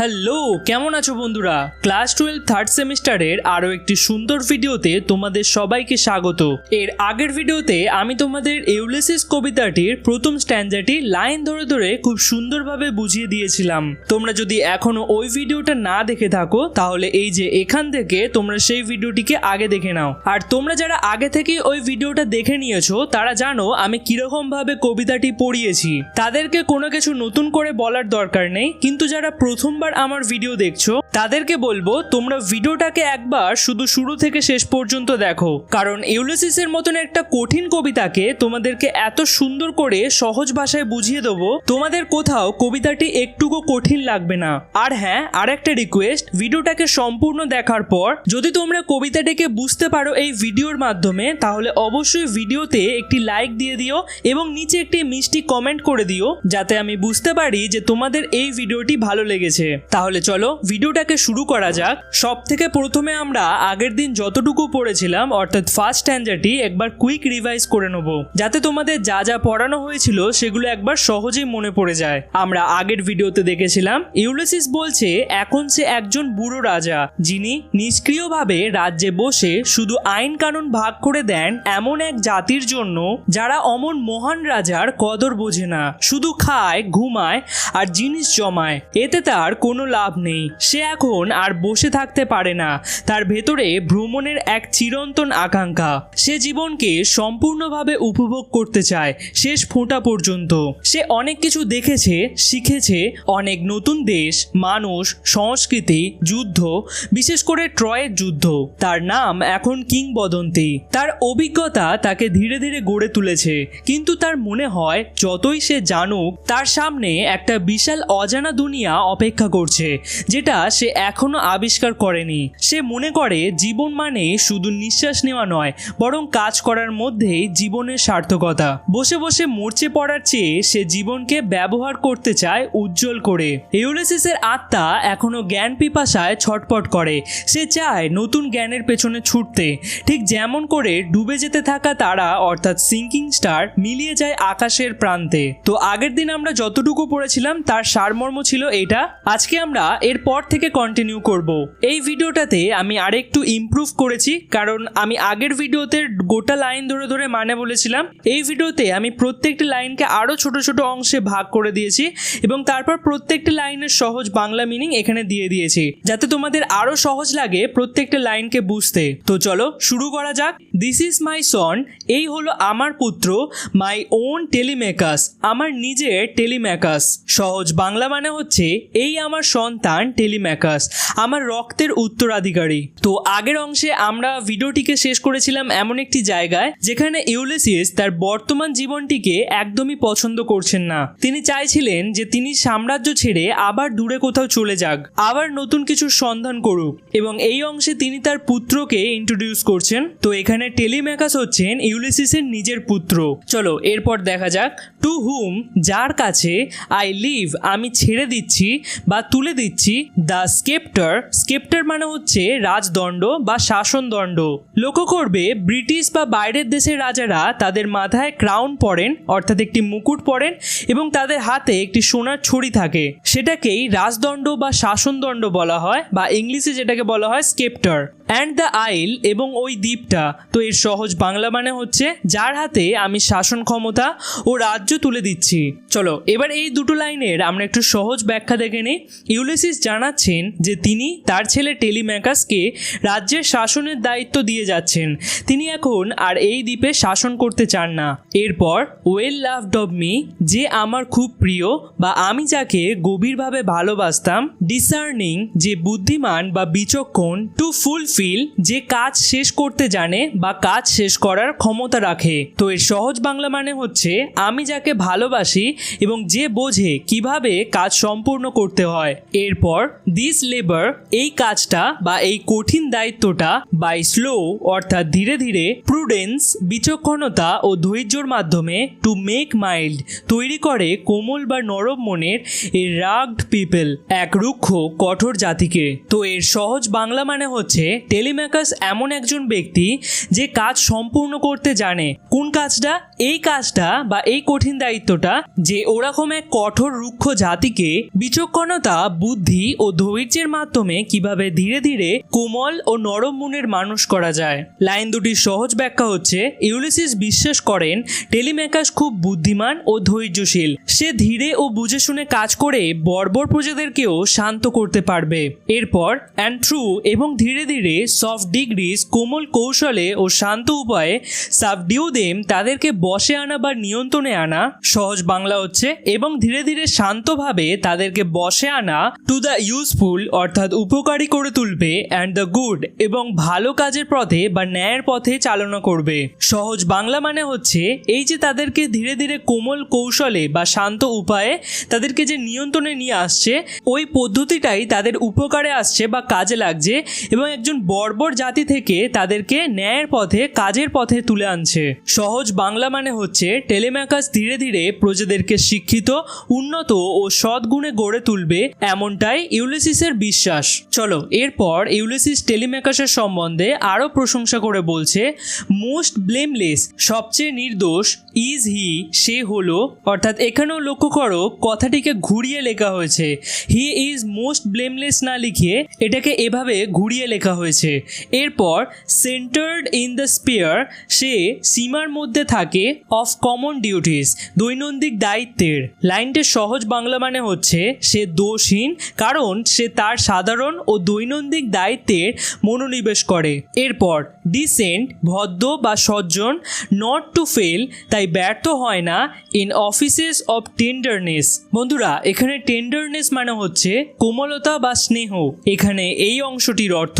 Hello, কেমন আছো বন্ধুরা? ক্লাস টুয়েলভ থার্ড সেমিস্টারের আরও একটি সুন্দর ভিডিওতে তোমাদের সবাইকে স্বাগত। এর আগের ভিডিওতে আমি তোমাদের ইউলিসিস কবিতাটির প্রথম স্ট্যান্ডারটি লাইন ধরে ধরে খুব সুন্দরভাবে বুঝিয়ে দিয়েছিলাম। তোমরা যদি এখনও ওই ভিডিওটা না দেখে থাকো, তাহলে এই যে এখান থেকে তোমরা সেই ভিডিওটিকে আগে দেখে নাও। আর তোমরা যারা আগে থেকে ওই ভিডিওটা দেখে নিয়েছো, তারা জানো আমি কীরকমভাবে কবিতাটি পড়িয়েছি। তাদেরকে কোনো কিছু নতুন করে বলার দরকার নেই, কিন্তু যারা প্রথমবার আমার ভিডিও দেখছ, তাদেরকে বলব তোমরা ভিডিওটাকে একবার শুধু শুরু থেকে শেষ পর্যন্ত দেখো। কারণ ইউলিসিসের মতন একটা কঠিন কবিতাকে তোমাদেরকে এত সুন্দর করে সহজ ভাষায় বুঝিয়ে দেবো, তোমাদের কোথাও কবিতাটি একটুকু কঠিন লাগবে না। আর হ্যাঁ আর একটা রিকোয়েস্ট ভিডিওটাকে সম্পূর্ণ দেখার পর যদি তোমরা কবিতাটিকে বুঝতে পারো এই ভিডিওর মাধ্যমে, তাহলে অবশ্যই ভিডিওতে একটি লাইক দিয়ে দিও এবং নিচে একটি মিষ্টি কমেন্ট করে দিও, যাতে আমি বুঝতে পারি যে তোমাদের এই ভিডিওটি ভালো লেগেছে। তাহলে চলো ভিডিওটাকে শুরু করা যাক। সব থেকে প্রথমে আমরা আগের দিন যতটুকু পড়েছিলাম, অর্থাৎ ফার্স্ট স্ট্যান্ডার্ডটি একবার কুইক রিভাইজ করে নেব। যাতে তোমাদের যা যা পড়ানো হয়েছিল সেগুলো একবার সহজেই মনে পড়ে যায়। আমরা আগের ভিডিওতে দেখেছিলাম ইউলিসিস বলছে, এখন সে একজন বুড়ো রাজা, যিনি নিষ্ক্রিয়ভাবে রাজ্যে বসে শুধু আইন কানুন ভাগ করে দেন এমন এক জাতির জন্য যারা অমন মহান রাজার কদর বোঝে না। শুধু খায়, ঘুমায় আর জিনিস জমায়। এতে তার কোনো লাভ নেই। সে এখন আর বসে থাকতে পারে না। তার ভেতরে ভ্রমণের এক চিরন্তন আকাঙ্ক্ষা। সে জীবনকে সম্পূর্ণভাবে উপভোগ করতে চায় শেষ ফোঁটা পর্যন্ত। সে অনেক কিছু দেখেছে, শিখেছে, অনেক নতুন দেশ, মানুষ, সংস্কৃতি, যুদ্ধ, বিশেষ করে ট্রয়ের যুদ্ধ। তার নাম এখন কিংবদন্তি। তার অভিজ্ঞতা তাকে ধীরে ধীরে গড়ে তুলেছে। কিন্তু তার মনে হয়, যতই সে জানুক, তার সামনে একটা বিশাল অজানা দুনিয়া অপেক্ষা করছে, যেটা সে এখনও আবিষ্কার করেনি। সে মনে করে জীবন মানে শুধু নিঃশ্বাস নেওয়া নয়, বরং কাজ করার মধ্যেই জীবনের সার্থকতা। বসে বসে মরচে পড়ার চেয়ে সে জীবনকে ব্যবহার করতে চায় উজ্জ্বল করে। ইউলিসিসের আত্মা এখনও জ্ঞান পিপাসায় ছটপট করে। সে চায় নতুন জ্ঞানের পেছনে ছুটতে। ঠিক যেমন করে ডুবে যেতে থাকা তারা, অর্থাৎ সিঙ্কিং স্টার, মিলিয়ে যায় আকাশের প্রান্তে। তো আগের দিন আমরা যতটুকু পড়েছিলাম, তার সারমর্ম ছিল এটা। আজকে আমরা এর পর থেকে কন্টিনিউ করব। এই ভিডিওটাতে আমি আরেকটু ইমপ্রুভ করেছি, কারণ আমি আগের ভিডিওতে গোটা লাইন ধরে ধরে মানে বলেছিলাম। এই ভিডিওতে আমি প্রত্যেকটি লাইনকে আরও ছোট ছোট অংশে ভাগ করে দিয়েছি এবং তারপর প্রত্যেকটি লাইনের সহজ বাংলা মিনিং এখানে দিয়ে দিয়েছি, যাতে তোমাদের আরও সহজ লাগে প্রত্যেকটা লাইনকে বুঝতে। তো চলো শুরু করা যাক। দিস ইজ মাই সন এই হলো আমার পুত্র মাই ওন টেলিমেকাস আমার নিজের টেলিমেকাস সহজ বাংলা মানে হচ্ছে, এই সন্তান টেলিম্যাকাস, আমার রক্তের উত্তরাধিকারী। তো আগের অংশে আমরা ভিডিওটিকে শেষ করেছিলাম এমন একটি জায়গায়, যেখানে ইউলিসিস তার বর্তমান জীবনটিকে একদমই পছন্দ করছেন না। তিনি চাইছিলেন যে তিনি সাম্রাজ্য ছেড়ে আবার দূরে কোথাও চলে যাক, আবার নতুন কিছু সন্ধান করুক। এবং এই অংশে তিনি তার পুত্রকে ইন্ট্রোডিউস করছেন। তো এখানে টেলিম্যাকাস হচ্ছেন ইউলিসিসের নিজের পুত্র। চলো, এরপর দেখা যাক টু হুম যার কাছে আই লিভ আমি ছেড়ে দিচ্ছি, বা তুলে দিচ্ছি দ্য স্কেপ্টার। স্কেপ্টার মানে হচ্ছে রাজদণ্ড বা শাসনদণ্ড। লক্ষ্য করবে, ব্রিটিশ বা বাইরের দেশের রাজারা তাদের মাথায় ক্রাউন পরেন, অর্থাৎ একটি মুকুট পরেন এবং তাদের হাতে একটি সোনার ছড়ি থাকে। সেটাকেই রাজদণ্ড বা শাসনদণ্ড বলা হয় বা ইংলিশে যেটাকে বলা হয় স্কেপ্টার। অ্যান্ড দ্য আইল এবং ওই দ্বীপটা। তো এর সহজ বাংলা মানে হচ্ছে, যার হাতে আমি শাসন ক্ষমতা ও রাজ্য তুলে দিচ্ছি। চলো, এবার এই দুটো লাইনের আমরা একটু সহজ ব্যাখ্যা দেখে নিই। ইউলিসিস জানাচ্ছেন যে তিনি তার ছেলে টেলিম্যাকাসকে রাজ্যের শাসনের দায়িত্ব দিয়ে যাচ্ছেন। তিনি এখন আর এই দ্বীপে শাসন করতে চান না। এরপর, ওয়েল লাভড অব মি, যে আমার খুব প্রিয় বা আমি যাকে গভীরভাবে ভালোবাসতাম, ডিসার্নিং যে বুদ্ধিমান বা বিচক্ষণ, টু ফুলফিল যে কাজ শেষ করতে জানে বা কাজ শেষ করার ক্ষমতা রাখে। তো এর সহজ বাংলা মানে হচ্ছে, আমি যাকে ভালোবাসি এবং যে বোঝে কীভাবে কাজ সম্পূর্ণ করতে হয়। এরপর দিস লেবার এই কাজটা বা এই কঠিন দায়িত্বটা বাই স্লো অর্থাৎ ধীরে ধীরে প্রুডেন্স বিচক্ষণতা ও ধৈর্যর মাধ্যমে টু মেক মাইল্ড তৈরি করে কোমল বা নরম মনের এ রাগড পিপল এক রুক্ষ, কঠোর জাতিকে। তো এর সহজ বাংলা মানে হচ্ছে টেলিম্যাকাস এমন একজন ব্যক্তি যে কাজ সম্পূর্ণ করতে জানে। কোন কাজটা? এই কাজটা বা এই কঠিন দায়িত্বটা যে ওরকম এক কঠোর, রুক্ষ জাতিকে বিচক্ষণতা বুদ্ধি ও ধৈর্যের মাধ্যমে কীভাবে ধীরে ধীরে কোমল ও নরম মনের মানুষ করা যায়। লাইন দুটির সহজ ব্যাখ্যা হচ্ছে, ইউলিসিস বিশ্বাস করেন, টেলিম্যাকাস খুব বুদ্ধিমান ও ধৈর্যশীল। সে ধীরে ও বুঝে শুনে কাজ করে বর্বর প্রজাদেরকেও শান্ত করতে পারবে। এরপর অ্যান্ড ট্রু এবং ধীরে ধীরে সফট ডিগ্রিজ কোমল কৌশলে ও শান্ত উপায়ে সাবডিউ দেম তাদেরকে বসে আনা বা নিয়ন্ত্রণে আনা। সহজ বাংলা হচ্ছে, এবং ধীরে ধীরে শান্তভাবে তাদেরকে বসে আনা টু দ্য ইউজফুল অর্থাৎ উপকারী করে তুলবে অ্যান্ড দ্য গুড এবং ভালো কাজের পথে বা ন্যায়ের পথে চালনা করবে। সহজ বাংলা মানে হচ্ছে, এই যে তাদেরকে ধীরে ধীরে কোমল কৌশলে বা শান্ত উপায়ে তাদেরকে যে নিয়ন্ত্রণে নিয়ে আসছে, ওই পদ্ধতিটাই তাদের উপকারে আসছে বা কাজে লাগছে, এবং একজন বর্বর জাতি থেকে তাদেরকে ন্যায়ের পথে, কাজের পথে তুলে আনছে। সহজ বাংলা মানে হচ্ছে, টেলিম্যাকাস ধীরে ধীরে প্রজাদেরকে শিক্ষিত, উন্নত ও সদ্গুণে গড়ে তুলবে এমনটাই ইউলিসিসের বিশ্বাস। চলো, এরপর ইউলিসিস টেলিমেকাসের সম্বন্ধে আরও প্রশংসা করে বলছে, মোস্ট ব্লেমলেস, সবচেয়ে নির্দোষ ইজ হি, সে হলো, অর্থাৎ এখানেও লক্ষ্য করো, কথাটিকে ঘুরিয়ে লেখা হয়েছে। হি ইজ মোস্ট ব্লেমলেস না লিখে এটাকে এভাবে ঘুরিয়ে লেখা হয়েছে। এরপর, সেন্টার্ড ইন দ্য স্পিয়ার, সে সীমার মধ্যে থাকে অফ কমন ডিউটিস, দৈনন্দিন দায়িত্বের। লাইনটির সহজ বাংলা মানে হচ্ছে, সে দোষহীন, কারণ সে তার সাধারণ ও দৈনন্দিন দায়িত্বের মনোনিবেশ করে। এরপর, ডিসেন্ট, ভদ্র বা সজ্জন, নট টু ফেল, তাই ব্যর্থ হয় না ইন অফিসেস অফ টেন্ডারনেস বন্ধুরা, এখানে টেন্ডারনেস মানে হচ্ছে কোমলতা বা স্নেহ। এখানে এই অংশটির অর্থ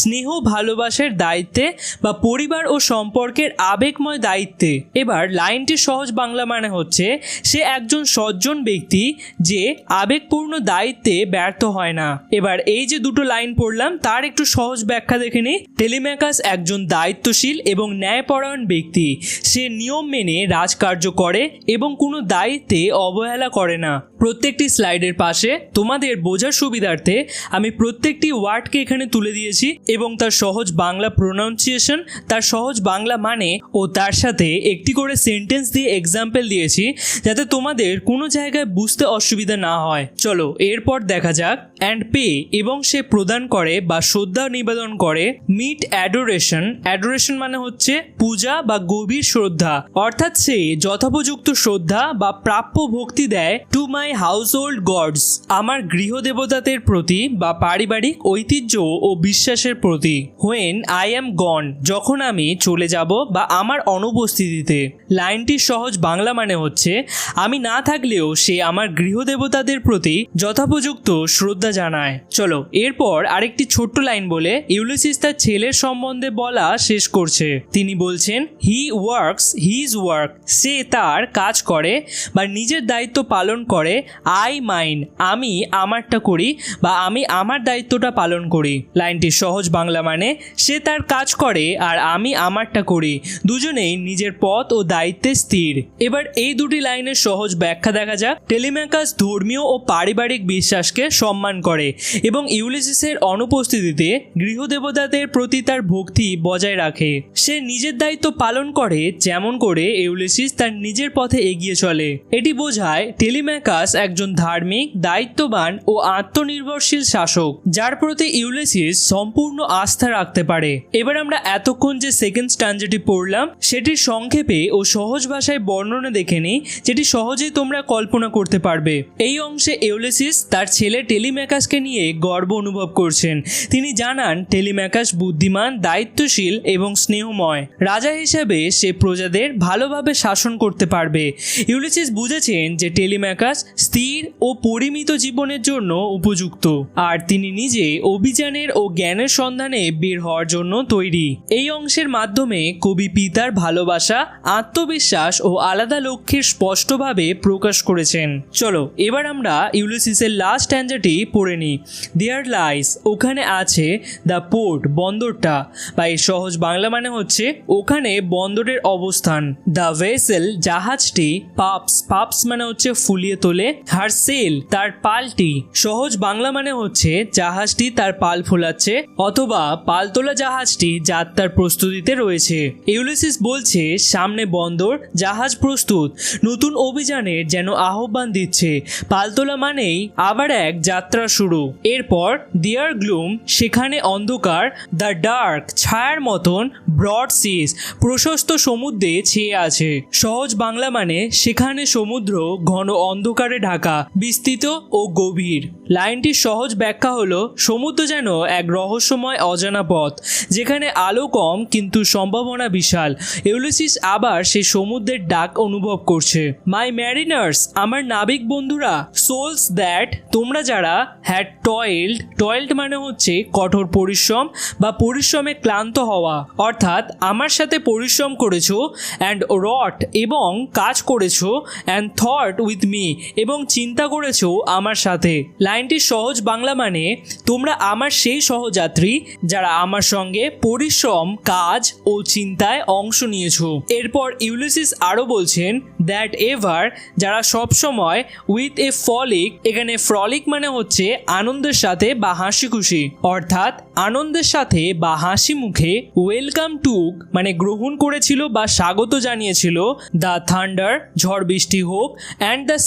স্নেহ ভালোবাসার দায়িত্বে বা পরিবার ও সম্পর্কের আবেগময় দায়িত্বে। এবার লাইনটি সহজ বাংলা মানে হচ্ছে সে একজন সজ্জন ব্যক্তি যে আবেগপূর্ণ দায়িত্বে ব্যর্থ হয় না। এবার এই যে দুটো লাইন পড়লাম, তার একটু সহজ ব্যাখ্যা দেখে নিই। টেলিম্যাকাস একজন দায়িত্বশীল এবং ন্যায়পরায়ণ ব্যক্তি। সে নিয়ম মেনে রাজকার্য করে এবং কোনো দায়িত্বে অবহেলা করে না। প্রত্যেকটি স্লাইডের পাশে তোমাদের বোঝার সুবিধার্থে আমি প্রত্যেকটি ওয়ার্ডকে এখানে তুলে দিয়েছি এবং তার সহজ বাংলা প্রোনাউন্সিয়েশন তার সহজ বাংলা মানে ও তার সাথে একটি করে সেন্টেন্স দিয়ে এক্সাম্পল দিয়েছি যাতে তোমাদের কোনো জায়গায় বুঝতে অসুবিধা না হয়। চলো, এরপর দেখা যাক অ্যান্ড পে এবং সে প্রদান করে বা শ্রদ্ধা নিবেদন করে মিট অ্যাডোরেশন অ্যাডোরেশন মানে হচ্ছে পূজা বা গভীর শ্রদ্ধা। অর্থাৎ সে যথোপযুক্ত শ্রদ্ধা বা প্রাপ্য ভক্তি দেয় to my household gods আমার গৃহ দেবতাদের প্রতি বা পারিবারিক ঐতিহ্য ও বিশ্বাসের প্রতি। হোয়েন আই অ্যাম গন যখন আমি চলে যাব বা আমার অনুপস্থিতিতে। লাইনটির সহজ বাংলা মানে হচ্ছে, আমি না থাকলেও সে আমার গৃহদেবতাদের প্রতি যথোপযুক্ত শ্রদ্ধা জানায়। চলো, এরপর আরেকটি ছোট্ট লাইন বলে ইউলিসিস তার ছেলের সম্বন্ধে বলা শেষ করছে। তিনি বলছেন হি ওয়ার্কস হিজ ওয়ার্ক সে তার কাজ করে বা নিজের দায়িত্ব পালন করে আই মাইন, আমি আমারটা করি বা আমি আমার দায়িত্বটা পালন করি। লাইনটি সহজ বাংলা মানে সে তার কাজ করে আর আমি আমারটা করি। দুজনেই নিজের পথ ও দায়িত্বে স্থির। এবার এই দুটি লাইনের সহজ ব্যাখ্যা দেখা যাক। টেলিম্যাকাস ধর্মীয় ও পারিবারিক বিশ্বাসকে সম্মান করে এবং ইউলিসিসের অনুপস্থিতিতে গৃহদেবতাদের প্রতি তার ভক্তি বজায় রাখে। সে নিজের দায়িত্ব পালন করে, যেমন করে ইউলিসিস তার নিজের পথে এগিয়ে চলে। এটি বোঝায় টেলিম্যাকাস একজন ধার্মিক, দায়িত্ববান ও আত্মনির্ভরশীল শাসক, যার প্রতি ইউলিসিস সম্পূর্ণ আস্থা রাখতে পারে। এবার আমরা এতক্ষণ যে সেকেন্ড স্ট্যান্ডারটি পড়লাম, সেটির সংক্ষেপে ও সহজ ভাষায় বর্ণনা দেখে নিই, যেটি সহজেই তোমরা কল্পনা করতে পারবে। এই অংশে ইউলিসিস তার ছেলে টেলিম্যাকাসকে নিয়ে গর্ব অনুভব করছেন। তিনি জানান, টেলিম্যাকাস বুদ্ধিমান, দায়িত্বশীল এবং স্নেহময়। রাজা হিসেবে সে প্রজাদের ভালোভাবে শাসন করতে পারবে। ইউলিসিস বুঝেছেন যে টেলিম্যাকাস স্থির ও পরিমিত জীবনের জন্য উপযুক্ত। আর তিনি নিজে অভিযানের ও জ্ঞানের সন্ধানে বের হওয়ার জন্য তৈরি। এই অংশের মাধ্যমে কবি পিতার ভালোবাসা, আত্মবিশ্বাস ও আলাদা লক্ষ্যের স্পষ্টভাবে প্রকাশ করেছেন। চলো, এবার আমরা ইউলিসিসের লাস্ট স্ট্যান্ডারটি পড়ে নিই। দেয়ার লাইস ওখানে আছে দ্য পোর্ট বন্দরটা। বা এর সহজ বাংলা মানে হচ্ছে, ওখানে বন্দরের অবস্থান। দ্য ভেসেল জাহাজটি, পাপস পাপস মানে হচ্ছে ফুলিয়ে তোলে। বলে হার সেল তার পালটি। সহজ বাংলা মানে হচ্ছে, জাহাজটি তার পাল ফোলাচ্ছে অথবা পালতোলা জাহাজটি যাত্রার প্রস্তুতিতে রয়েছে। ইউলিসিস বলছে, সামনে বন্দর, জাহাজ প্রস্তুত। নতুন অভিযানের যেন আহ্বান দিচ্ছে। পালতোলা মানেই আবার এক যাত্রা শুরু। এরপর, দিয়ার গ্লুম, সেখানে অন্ধকার, দ্য ডার্ক, ছায়ার মতন ব্রড সিজ প্রশস্ত সমুদ্রে ছেয়ে আছে। সহজ বাংলা মানে সেখানে সমুদ্র ঘন অন্ধকারে ঢাকা, বিস্তৃত ও গভীর। লাইনটির সহজ ব্যাখ্যা হলো, সমুদ্র যেন এক রহস্যময় অজানা পথ, যেখানে আলো কম কিন্তু সম্ভাবনা বিশাল। ইউলিসিস আবার সেই সমুদ্রের ডাক অনুভব করছে। মাই ম্যারিনার্স আমার নাবিক বন্ধুরা সোলস দ্যাট তোমরা যারা হ্যাড টয়েল্ড টয়েল্ড মানে হচ্ছে কঠোর পরিশ্রম বা পরিশ্রমে ক্লান্ত হওয়া। অর্থাৎ, আমার সাথে পরিশ্রম করেছ অ্যান্ড রট এবং কাজ করেছ অ্যান্ড থট উইথ মি এবং চিন্তা করেছ আমার সাথে। লাইনটির সহজ বাংলা মানে তোমরা আমার সেই সহযাত্রী যারা আমার সঙ্গে পরিশ্রম, কাজ ও চিন্তায় অংশ নিয়েছো। এরপর ইউলিসিস আরও বলছেন দ্যাট এভার যারা সবসময় উইথ এ ফলিক এখানে ফ্রলিক মানে হচ্ছে আনন্দের সাথে বা হাসি খুশি অর্থাৎ আনন্দের সাথে বা হাসি মুখে ওয়েলকাম টুক মানে গ্রহণ করেছিল বা স্বাগত জানিয়েছিল দ্য থান্ডার ঝড় বৃষ্টি হোক অ্যান্ড দ্য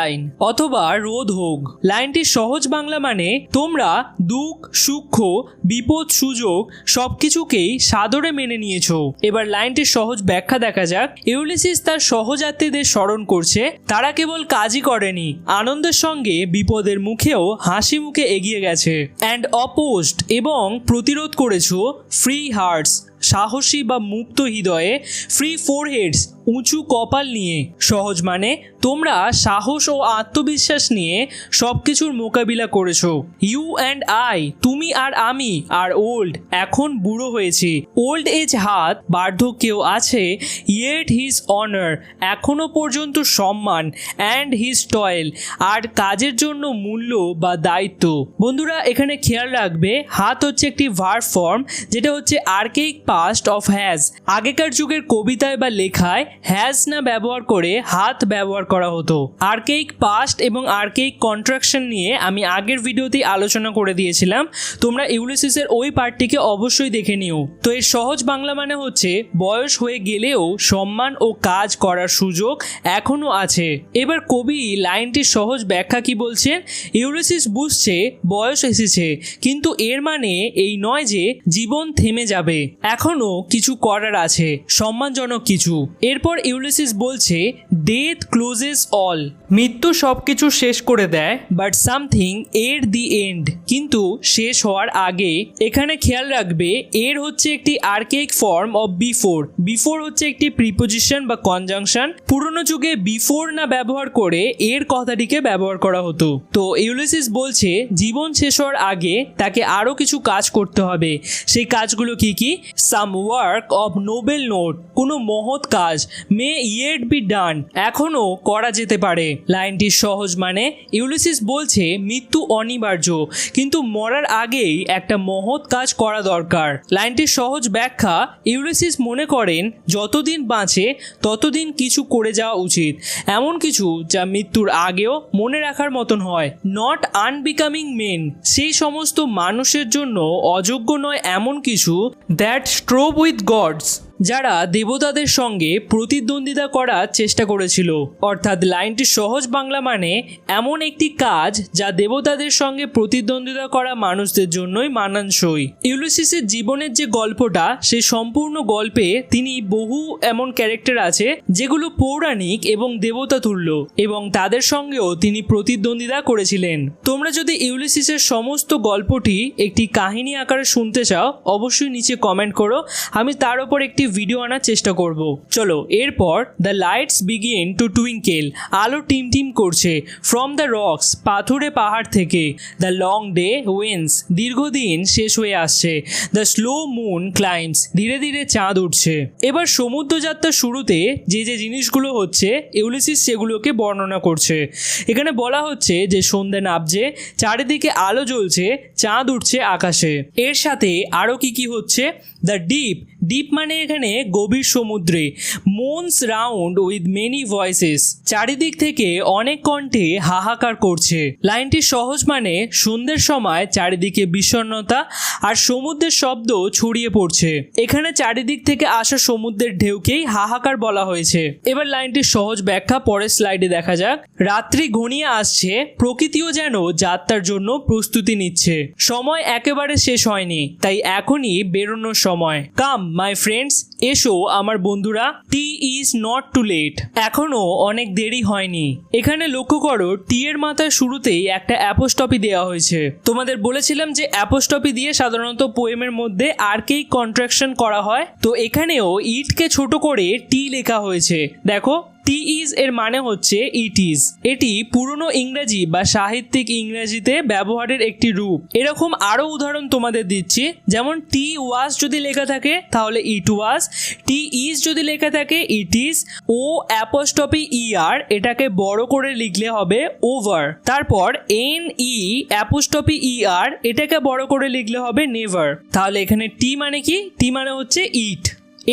সানশাইন অথবা রোদ হোক। লাইনটি সহজ বাংলা মানে তোমরা দুঃখ, সুখ, বিপদ, সুযোগ সবকিছুকেই সাদরে মেনে নিয়েছো। এবার লাইনটির সহজ ব্যাখ্যা দেখা যাক। ইউলিসিস তার সহযাত্রীদের স্মরণ করছে। তারা কেবল কাজই করেনি, আনন্দের সঙ্গে বিপদের মুখেও হাসি মুখে এগিয়ে গেছে। অ্যান্ড অপোস্ট এবং প্রতিরোধ করেছ ফ্রি হার্টস সাহসী বা মুক্ত হৃদয়ে ফ্রি ফোরহেডস উঁচু কপাল নিয়ে, সহজ মানে তোমরা সাহস ও আত্মবিশ্বাস নিয়ে সব কিছুর মোকাবিলা করেছ। ইউ অ্যান্ড আই তুমি আর আমি আর ওল্ড এখন বুড়ো হয়েছি। ওল্ড এজ হাত, বার্ধক্যেও আছে ইয়েট হিজ অনার এখনও পর্যন্ত সম্মান অ্যান্ড হিজ টয়েল আর কাজের জন্য মূল্য বা দায়িত্ব। বন্ধুরা, এখানে খেয়াল রাখবে, হাত হচ্ছে একটি ভার ফর্ম যেটা হচ্ছে আর্কেইক পাস্ট অফ হ্যাজ আগেকার যুগের কবিতায় বা লেখায় হ্যাজ না ব্যবহার করে হাত ব্যবহার করা হতো। আর্কেইক পাস্ট এবং আর্কেইক কন্ট্রাকশন নিয়ে আমি আগের ভিডিওতেই আলোচনা করে দিয়েছিলাম। তোমরা ইউলিসিসের ওই পার্টটিকে অবশ্যই দেখে নিও। তো এর সহজ বাংলা মানে হচ্ছে, বয়স হয়ে গেলেও সম্মান ও কাজ করার সুযোগ এখনও আছে। এবার কবি লাইনটির সহজ ব্যাখ্যা কি বলছেন? ইউলিসিস বুঝছে, বয়স এসেছে, কিন্তু এর মানে এই নয় যে জীবন থেমে যাবে। এখনও কিছু করার আছে, সম্মানজনক কিছু। এরপর ইউলিসিস বলছে ডেথ ক্লোজেস অল মৃত্যু সব কিছু শেষ করে দেয় বাট সামথিং এর দি এন্ড কিন্তু শেষ হওয়ার আগে এখানে খেয়াল রাখবে, এর হচ্ছে একটি archaic form of before before হচ্ছে একটি প্রিপোজিশন বা কনজাংশন পুরনো যুগে বিফোর না ব্যবহার করে এর কথাটিকে ব্যবহার করা হতো। তো ইউলিসিস বলছে, জীবন শেষ হওয়ার আগে তাকে আরও কিছু কাজ করতে হবে। সেই কাজগুলো কি কি? Some work of noble note কোনো মহৎ কাজ মে ইয়েট বি ডান এখনও করা যেতে পারে। লাইনটি সহজ মানে ইউলিসিস বলছে, মৃত্যু অনিবার্য, কিন্তু মরার আগেই একটা মহৎ কাজ করা দরকার। লাইনটির সহজ ব্যাখ্যা ইউলিসিস মনে করেন, যতদিন বাঁচে, ততদিন কিছু করে যাওয়া উচিত। এমন কিছু যা মৃত্যুর আগেও মনে রাখার মতন হয়। নট আনবিকামিং মেন সেই সমস্ত মানুষের জন্য অযোগ্য নয় এমন কিছু দ্যাট স্ট্রোভ উইথ গডস যারা দেবতাদের সঙ্গে প্রতিদ্বন্দ্বিতা করার চেষ্টা করেছিল। অর্থাৎ লাইনটি সহজ বাংলা মানে এমন একটি কাজ যা দেবতাদের সঙ্গে প্রতিদ্বন্দ্বিতা করা মানুষদের জন্যই মানানসই। ইউলিসিসের জীবনের যে গল্পটা সেই সম্পূর্ণ গল্পে তিনি বহু এমন ক্যারেক্টার আছে যেগুলো পৌরাণিক এবং দেবতা তুল্য এবং তাদের সঙ্গেও তিনি প্রতিদ্বন্দ্বিতা করেছিলেন। তোমরা যদি ইউলিসিসের সমস্ত গল্পটি একটি কাহিনী আকারে শুনতে চাও, অবশ্যই নিচে কমেন্ট করো। আমি তার উপর একটি ভিডিও আনার চেষ্টা করব। চলো, এরপর the lights begin to twinkle আলো টিম টিম করছে। ফ্রম দ্য রক্স পাথুরে পাহাড় থেকে। দ্য লং ডে ওয়েন্স দীর্ঘদিন শেষ হয়ে আসছে। দ্য স্লো মুন ক্লাইমস ধীরে ধীরে চাঁদ উঠছে। এবার সমুদ্রযাত্রার শুরুতে যে যে জিনিসগুলো হচ্ছে ইউলিসিস সেগুলোকে বর্ণনা করছে। এখানে বলা হচ্ছে যে সন্ধে নাবছে, চারিদিকে আলো জ্বলছে, চাঁদ উঠছে আকাশে। এর সাথে আরও কি কি হচ্ছে? দ্য ডিপ ডিপ মানে এখানে সেখানে গভীর সমুদ্রে moans round with many voices চারিদিক থেকে অনেক কণ্ঠে হাহাকার করছে। লাইনটি সহজ মানে সন্ধ্যের সময় চারিদিকে বিষণ্ণতা আর সমুদ্রের শব্দ ছড়িয়ে পড়ছে। এখানে চারিদিক থেকে আসা সমুদ্রের ঢেউকেই হাহাকার বলা হয়েছে। এবার লাইনটির সহজ ব্যাখ্যা পরের স্লাইডে দেখা যাক। রাত্রি ঘনিয়ে আসছে, প্রকৃতিও যেন যাত্রার জন্য প্রস্তুতি নিচ্ছে। সময় একেবারে শেষ হয়নি, তাই এখনই বেরোনোর সময়। কাম, মাই ফ্রেন্ডস এসো, আমার বন্ধুরা it is not too late এখনও অনেক দেরি হয়নি। এখানে লক্ষ্য করো টি এর মাথায় শুরুতেই একটা অ্যাপোস্টপি দেওয়া হয়েছে। তোমাদের বলেছিলাম যে অ্যাপোস্টপি দিয়ে সাধারণত পোয়েমের মধ্যে আর কেই কন্ট্রাকশন করা হয়। তো এখানেও ইটকে ছোট করে টি লেখা হয়েছে। দেখো টি ইজ এর মানে হচ্ছে ইট ইজ এটি পুরনো ইংরেজি বা সাহিত্যিক ইংরেজিতে ব্যবহারের একটি রূপ। এরকম আরও উদাহরণ তোমাদের দিচ্ছি। যেমন টি ওয়াজ যদি লেখা থাকে, তাহলে ইট ওয়াজ টি ইজ যদি লেখা থাকে ইট ইজ ও অ্যাপোস্টপি আর এটাকে বড় করে লিখলে হবে ওভার তারপর এন ই অ্যাপোস্টপি আর এটাকে বড় করে লিখলে হবে নেভার তাহলে এখানে টি মানে কি? টি মানে হচ্ছে ইট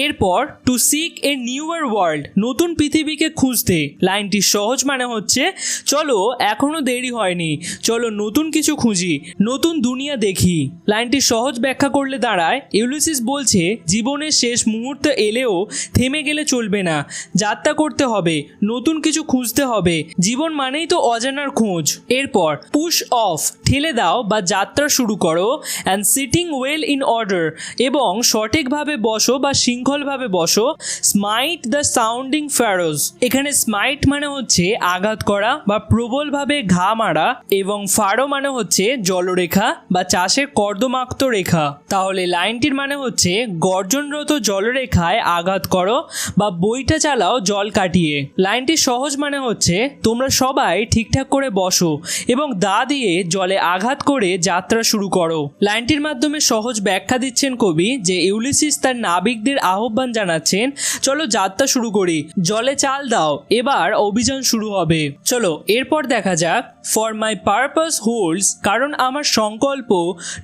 এরপর to seek a newer world নতুন পৃথিবীকে খুঁজতে। লাইনটি সহজ মানে হচ্ছে, চলো, এখনও দেরি হয়নি। চলো, নতুন কিছু খুঁজি, নতুন দুনিয়া দেখি। লাইনটি সহজ ব্যাখ্যা করলে দাঁড়ায়, ইউলিসিস বলছে, জীবনের শেষ মুহূর্ত এলেও থেমে গেলে চলবে না। যাত্রা করতে হবে, নতুন কিছু খুঁজতে হবে। জীবন মানেই তো অজানার খোঁজ। এরপর পুশ অফ ঠেলে দাও বা যাত্রা শুরু করো and sitting well in order এবং সঠিকভাবে বসো বা শৃঙ্খলভাবে বসো। স্মাইট দ্য সাউন্ডিং ফ্যারোজ এখানে স্মাইট মানে হচ্ছে আঘাত করা বা প্রবলভাবে ঘা মারা এবং ফারো মানে হচ্ছে জলরেখা বা চাষের কর্দমাক্ত রেখা। তাহলে লাইনটির মানে হচ্ছে গর্জনরত জলরেখায় আঘাত করো বা বইটা চালাও জল কাটিয়ে। লাইনটি সহজ মানে হচ্ছে তোমরা সবাই ঠিকঠাক করে বসো এবং দা দিয়ে জলে আঘাত করে যাত্রা শুরু করো। লাইনটির মাধ্যমে সহজ ব্যাখ্যা দিচ্ছেন কবি যে ইউলিসিস তার নাবিকদের আহ্বান জানাচ্ছেন, চলো যাত্রা শুরু করি। জলে চাল দাও। এবার অভিযান শুরু হবে। চলো, এরপর দেখা যাক। ফর মাই পারপাস হোল্ডস কারণ আমার সংকল্প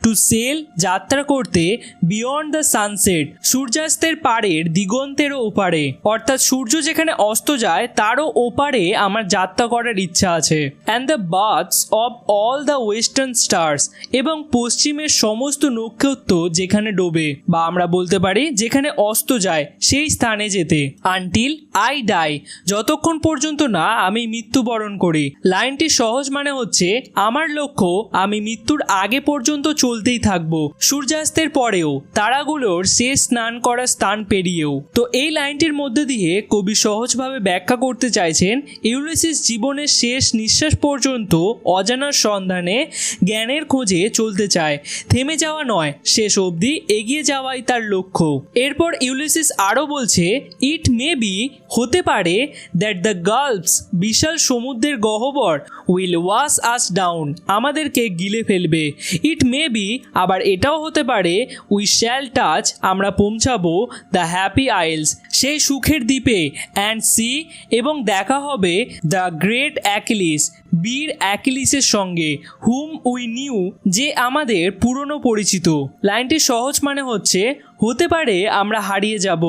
টু সেল যাত্রা করতে বিয়ন্ড দ্য সানসেট সূর্যাস্তের পাড়ের দিগন্তেরও ওপারে। অর্থাৎ সূর্য যেখানে অস্ত যায়, তারও ওপারে আমার যাত্রা করার ইচ্ছা আছে। And the baths of all the western stars এবং পশ্চিমের সমস্ত নক্ষত্র যেখানে ডোবে, বা আমরা বলতে পারি, যেখানে অস্ত যায় সেই স্থানে যেতে। আনটিল আই ডাই, যতক্ষণ পর্যন্ত না আমি মৃত্যুবরণ করি। লাইনটি সহজ মানে হচ্ছে, আমার লক্ষ্য আমি মৃত্যুর আগে পর্যন্ত চলতেই থাকব। সূর্যাস্তের পরেও তারাগুলোর শেষ স্নান করার স্থান পেরিয়েও। তো এই লাইনটির মধ্যে দিয়ে কবি সহজভাবে ব্যাখ্যা করতে চাইছেন, ইউলিসিস জীবনের শেষ নিঃশ্বাস পর্যন্ত অজানার সন্ধানে জ্ঞানের খোঁজে চলতে চায়। থেমে যাওয়া নয়, শেষ অবধি এগিয়ে যাওয়াই তার লক্ষ্য। এরপর ইউলিসিস আরও বলছে ইট মে বি হতে পারে দ্যাট দ্য গার্লস বিশাল সমুদ্রের গহ্বর উইল ওয়াশ আস ডাউন আমাদেরকে গিলে ফেলবে। ইট মে বি আবার এটাও হতে পারে উই শ্যাল টাচ আমরা পৌঁছাবো দ্য হ্যাপি আইলস সেই সুখের দ্বীপে অ্যান্ড সি এবং দেখা হবে দ্য গ্রেট অ্যাকিলিস বীর অ্যাকিলিসের সঙ্গে হুম উই নিউ যে আমাদের পুরনো পরিচিত। লাইনটি সহজ মানে হচ্ছে হতে পারে আমরা হারিয়ে যাব।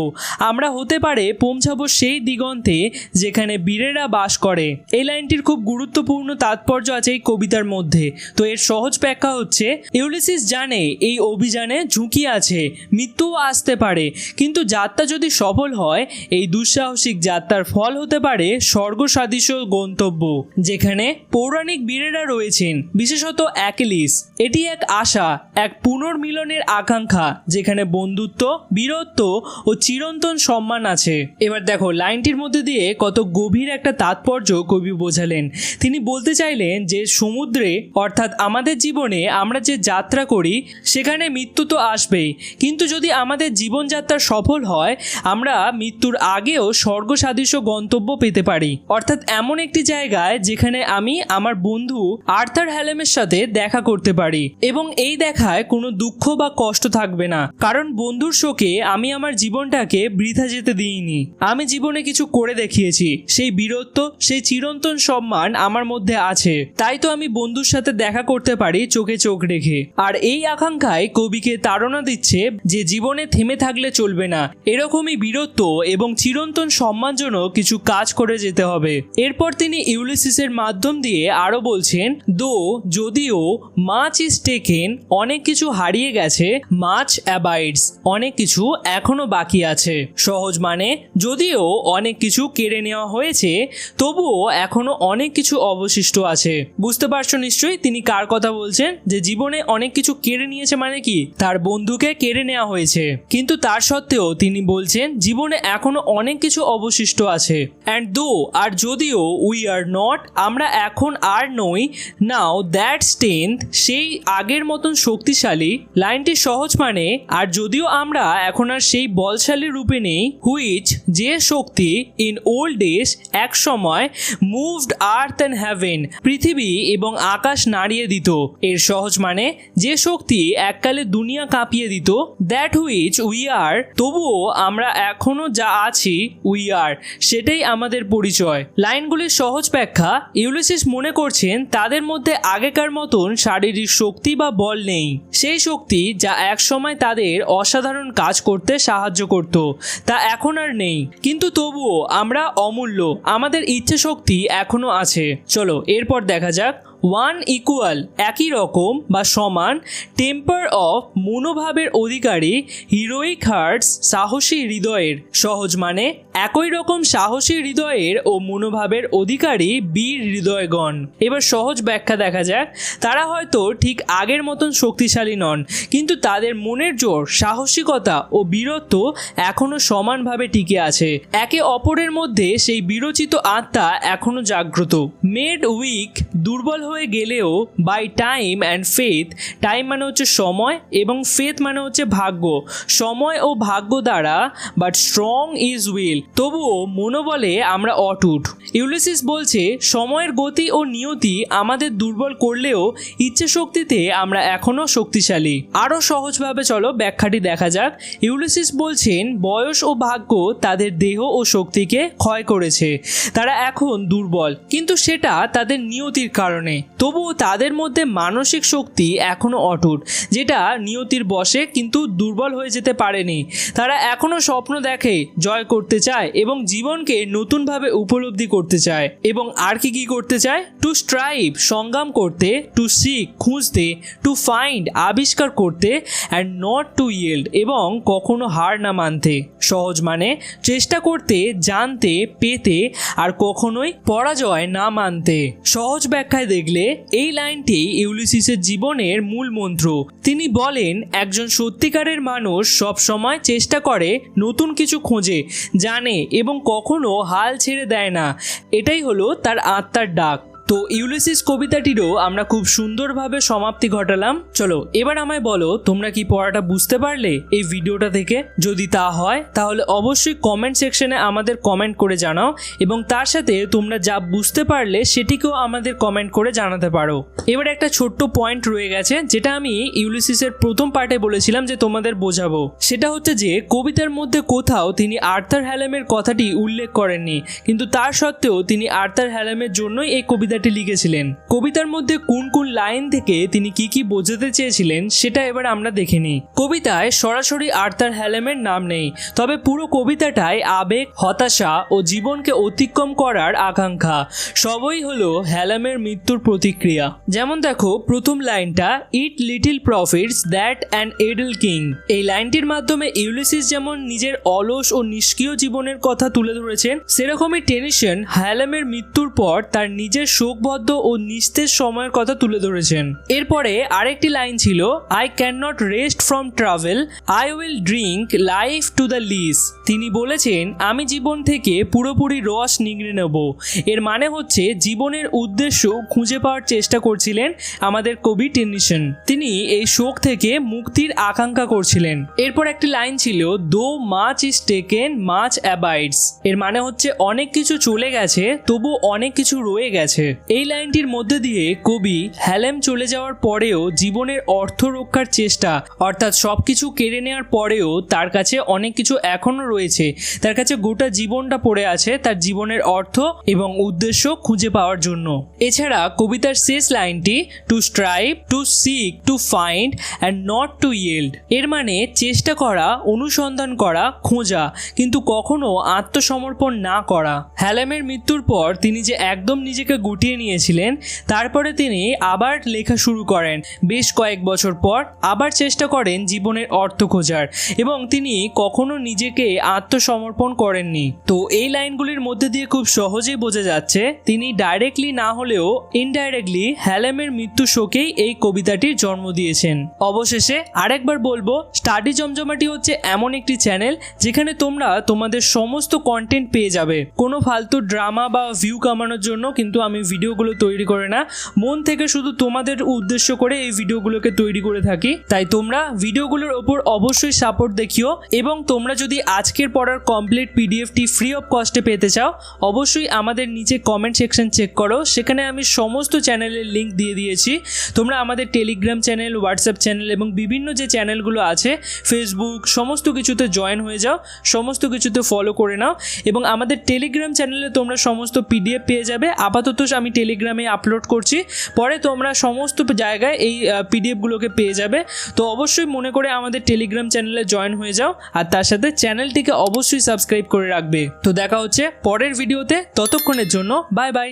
আমরা হতে পারে পৌঁছাবো সেই দিগন্তে যেখানে বীরেরা বাস করে। এই লাইনটির খুব গুরুত্বপূর্ণ তাৎপর্য আছে এই কবিতার মধ্যে। তো এর সহজ ব্যাখ্যা হচ্ছে, ইউলিসিস জানে এই অভিযানে ঝুঁকি আছে, মৃত্যুও আসতে পারে। কিন্তু যাত্রা যদি সফল হয়, এই দুঃসাহসিক যাত্রার ফল হতে পারে স্বর্গসাদৃশ্য গন্তব্য, যেখানে পৌরাণিক বীরেরা রয়েছেন, বিশেষত অ্যাকেলিস। এটি এক আশা, এক পুনর্মিলনের আকাঙ্ক্ষা, যেখানে বন্ধুত্ব বীরত্ব ও চিরন্তন সম্মান আছে। এবার দেখো, লাইনটির মধ্যে দিয়ে কত গভীর একটা তাৎপর্য কবি বোঝালেন। তিনি বলতে চাইলেন যে সমুদ্রে, অর্থাৎ আমাদের জীবনে আমরা যে যাত্রা করি, সেখানে মৃত্যু তো আসবেই। কিন্তু যদি আমাদের জীবনযাত্রা সফল হয়, আমরা মৃত্যুর আগেও স্বর্গসাদৃশ্য গন্তব্য পেতে পারি। অর্থাৎ এমন একটি জায়গায় যেখানে আমি আমার বন্ধু আর্থার হ্যালেমের সাথে দেখা করতে পারি। এবং এই দেখায় কোনো দুঃখ বা কষ্ট থাকবে না। কারণ বন্ধুর শোকে আমি আমার জীবনটাকে বৃথা যেতে দিইনি। আমি জীবনে কিছু করে দেখিয়েছি। সেই বীরত্ব, সেই চিরন্তন সম্মান আমার মধ্যে আছে। তাই তো আমি বন্ধুর সাথে দেখা করতে পারি চোখে চোখ রেখে। আর এই আকাঙ্ক্ষায় কবিকে তাড়না দিচ্ছে যে জীবনে থেমে থাকলে চলবে না। এরকমই বীরত্ব এবং চিরন্তন সম্মানজনক কিছু কাজ করে যেতে হবে। এরপর তিনি ইউলিসিসের মাধ্যম দিয়ে আরও বলছেন, দো, যদিও মাছ ইজ টেকেন, অনেক কিছু হারিয়ে গেছে, মাছ অ্যাবাইডস। অনেক কিছু এখনও বাকি আছে। সহজ মানে যদিও অনেক কিছু কেড়ে নেওয়া হয়েছে, তবুও এখনও অনেক কিছু অবশিষ্ট আছে। বুঝতে পারছ নিশ্চয়ই তিনি কার কথা বলছেন? যে জীবনে অনেক কিছু কেড়ে নিয়েছে মানে কি? তার বন্ধুকে কেড়ে নেওয়া হয়েছে। কিন্তু তার সত্ত্বেও তিনি বলছেন, জীবনে এখনও অনেক কিছু অবশিষ্ট আছে। অ্যান্ড দো আর যদিও উই আর নট আমরা এখন আর নই নাও দ্যাট স্ট্রেংথ সেই আগের মতন শক্তিশালী, লাইনটি সহজ মানে আর যদিও আমরা এখন আর সেই বলশালী রূপে নেই হুইচ যে শক্তি ইন ওল্ড ডেজ এক সময় মুভড আর্থ অ্যান্ড হ্যাভেন পৃথিবী এবং আকাশ নাড়িয়ে দিত। এর সহজ মানে যে শক্তি এককালে দুনিয়া কাঁপিয়ে দিত দ্যাট হুইচ উই আর তবুও আমরা এখনও যা আছি উই আর সেটাই আমাদের পরিচয়। লাইনগুলির সহজ ব্যাখ্যা ইউলিসিস মনে করছেন তাদের মধ্যে আগেকার মতন শারীরিক শক্তি বা বল নেই। সেই শক্তি যা একসময় তাদের অসাধারণ কাজ করতে সাহায্য করত, তা এখন আর নেই। কিন্তু তবুও আমরা অমূল্য, আমাদের ইচ্ছে শক্তি এখনও আছে। চলো, এরপর দেখা যাক ওয়ান ইকুয়াল একই রকম বা সমান টেম্পার অফ মনোভাবের অধিকারী হিরোইক হার্টস সাহসী হৃদয়ের। সহজ মানে একই রকম সাহসী হৃদয়ের ও মনোভাবের অধিকারী বীর হৃদয়গণ। এবার সহজ ব্যাখ্যা দেখা যাক। তারা হয়তো ঠিক আগের মতন শক্তিশালী নন, কিন্তু তাদের মনের জোর, সাহসিকতা ও বীরত্ব এখনও সমানভাবে টিকে আছে। একে অপরের মধ্যে সেই বিরচিত আত্মা এখনও জাগ্রত। মেড উইক দুর্বল হয়ে গেলেও by time and fate time মানে হচ্ছে সময় এবং ফেথ মানে হচ্ছে ভাগ্য। সময় ও ভাগ্য দ্বারা বাট স্ট্রং ইজ উইল তবুও মনোবলে আমরা অটুট। ইউলিসিস বলছে, সময়ের গতি ও নিয়তি আমাদের দুর্বল করলেও ইচ্ছে শক্তিতে আমরা এখনও শক্তিশালী। আরও সহজভাবে চলো ব্যাখ্যাটি দেখা যাক। ইউলিসিস বলছেন, বয়স ও ভাগ্য তাদের দেহ ও শক্তিকে ক্ষয় করেছে। তারা এখন দুর্বল। কিন্তু সেটা তাদের নিয়তির কারণে। তবুও তাদের মধ্যে মানসিক শক্তি এখনও অটুট, যেটা নিয়তির বশে কিন্তু দুর্বল হয়ে যেতে পারেনি। তারা এখনও স্বপ্ন দেখে, জয় করতে চায় এবং জীবনকে নতুনভাবে উপলব্ধি করতে চায়। এবং আর কি কি করতে চায়? টু স্ট্রাইভ সংগ্রাম করতে টু সিক খুঁজতে টু ফাইন্ড আবিষ্কার করতে অ্যান্ড নট টু ইয়েল্ড এবং কখনো হার না মানতে। সহজ মানে চেষ্টা করতে, জানতে, পেতে, আর কখনোই পরাজয় না মানতে। সহজ ব্যাখ্যায় দেখলে, এই লাইনটি ইউলিসিসের জীবনের মূল মন্ত্র। তিনি বলেন, একজন সত্যিকারের মানুষ সব সময় চেষ্টা করে নতুন কিছু খোঁজে, জানে এবং কখনো হাল ছেড়ে দেয় না। এটাই হলো তার আত্মার ডাক। তো ইউলিসিস কবিতাটিরও আমরা খুব সুন্দরভাবে সমাপ্তি ঘটালাম। চলো, এবার আমায় বলো, তোমরা কি পড়াটা বুঝতে পারলে এই ভিডিওটা থেকে? যদি তা হয়, তাহলে অবশ্যই কমেন্ট সেকশনে আমাদের কমেন্ট করে জানাও এবং তার সাথে তোমরা যা বুঝতে পারলে সেটিকেও আমাদের কমেন্ট করে জানাতে পারো। এবার একটা ছোট্ট পয়েন্ট রয়ে গেছে, যেটা আমি ইউলিসিসের প্রথম পার্টে বলেছিলাম যে তোমাদের বোঝাবো। সেটা হচ্ছে যে, কবিতার মধ্যে কোথাও তিনি আর্থার হ্যালামের কথাটি উল্লেখ করেননি, কিন্তু তার সত্ত্বেও তিনি আর্থার হ্যালামের জন্যই এই কবিতাটি লিখেছিলেন। কবিতার মধ্যে কোন কোন লাইন থেকে তিনি কি কি বোঝাতে চেয়েছিলেন, সেটা এবার আমরা দেখে নিই। কবিতায় সরাসরি আর্থার হ্যালেমের নাম নেই, তবে পুরো কবিতাটাই আবেগ, হতাশা ও জীবনকে অতিক্রম করার আকাঙ্ক্ষা। সবই হলো হ্যালামের মৃত্যুর প্রতিক্রিয়া। যেমন দেখো, প্রথম লাইনটা, it little profits that and idle king. এই লাইনটির মাধ্যমে ইউলিসিস যেমন নিজের অলস ও নিষ্ক্রিয় জীবনের কথা তুলে ধরেছেন, সেরকমই টেনিশন হ্যালামের মৃত্যুর পর তার নিজের শোকবদ্ধ ও নিস্তেজ সময়ের কথা তুলে ধরেছেন। এরপরে আরেকটি লাইন ছিল I cannot rest from travel I will drink life to the lees তিনি বলেছেন, আমি জীবন থেকে পুরোপুরি রস নিংড়ে নেব। এর মানে হচ্ছে, জীবনের উদ্দেশ্য খুঁজে পাওয়ার চেষ্টা করছিলেন আমাদের কবি টেনিশন তিনি এই শোক থেকে মুক্তির আকাঙ্ক্ষা করছিলেন। এরপর একটি লাইন ছিল দো মাছ ইজ টেকেন মাছ অ্যাবাইডস এর মানে হচ্ছে, অনেক কিছু চলে গেছে তবু অনেক কিছু রয়ে গেছে। এই লাইনটির মধ্যে দিয়ে কবি হ্যালেম চলে যাওয়ার পরেও জীবনের অর্থ রক্ষার চেষ্টা, অর্থাৎ সব কিছু কেড়ে নেওয়ার পরেও তার কাছে অনেক কিছু এখনও রয়েছে। তার কাছে গোটা জীবনটা পড়ে আছে তার জীবনের অর্থ এবং উদ্দেশ্য খুঁজে পাওয়ার জন্য। এছাড়া কবিতার শেষ লাইনটি to strive to seek to find and not to yield এর মানে চেষ্টা করা, অনুসন্ধান করা, খোঁজা, কিন্তু কখনো আত্মসমর্পণ না করা। হ্যালেমের মৃত্যুর পর তিনি যে একদম নিজেকে গুটিয়ে নিয়েছিলেন। তারপরে তিনি আবার লেখা শুরু করেন। বেশ কয়েক বছর পর আবার চেষ্টা করেন জীবনের অর্থ খোঁজার এবং তিনি কখনো নিজেকে আত্মসমর্পণ করেননি। তো এই লাইনগুলির মধ্যে দিয়ে খুব সহজেই বোঝা যাচ্ছে, তিনি ডাইরেক্টলি না হলেও ইনডাইরেক্টলি হ্যালেমের মৃত্যু শোকেই এই কবিতাটির জন্ম দিয়েছেন। অবশেষে আরেকবার বলব, স্টাডি জমজমাটি হচ্ছে এমন একটি চ্যানেল যেখানে তোমরা তোমাদের সমস্ত কন্টেন্ট পেয়ে যাবে। কোনো ফালতু ড্রামা বা ভিউ কামানোর জন্য কিন্তু আমি ভিডিওগুলো তৈরি করে না। মন থেকে শুধু তোমাদের উদ্দেশ্য করে এই ভিডিওগুলোকে তৈরি করে থাকি। তাই তোমরা ভিডিওগুলোর ওপর অবশ্যই সাপোর্ট দেখিও এবং তোমরা যদি আজকের পড়ার কমপ্লিট পিডিএফটি ফ্রি অফ কস্টে পেতে চাও, অবশ্যই আমাদের নিচে কমেন্ট সেকশন চেক করো। সেখানে আমি সমস্ত চ্যানেলের লিঙ্ক দিয়ে দিয়েছি। তোমরা আমাদের টেলিগ্রাম চ্যানেল হোয়াটসঅ্যাপ চ্যানেল এবং বিভিন্ন যে চ্যানেলগুলো আছে ফেসবুক সমস্ত কিছুতে জয়েন হয়ে যাও, সমস্ত কিছুতে ফলো করে নাও এবং আমাদের টেলিগ্রাম চ্যানেলে তোমরা সমস্ত পিডিএফ পেয়ে যাবে। আপাতত আমি টেলিগ্রামে আপলোড করছি। পরে তোমরা সমস্ত জায়গায় এই পিডিএফগুলোকে পেয়ে যাবে। তো অবশ্যই মনে করে আমাদের টেলিগ্রাম চ্যানেলে জয়েন হয়ে যাও। আর তার সাথে চ্যানেলটিকে অবশ্যই সাবস্ক্রাইব করে রাখবে। তো দেখা হচ্ছে পরের ভিডিওতে ততক্ষণের জন্য বাই বাই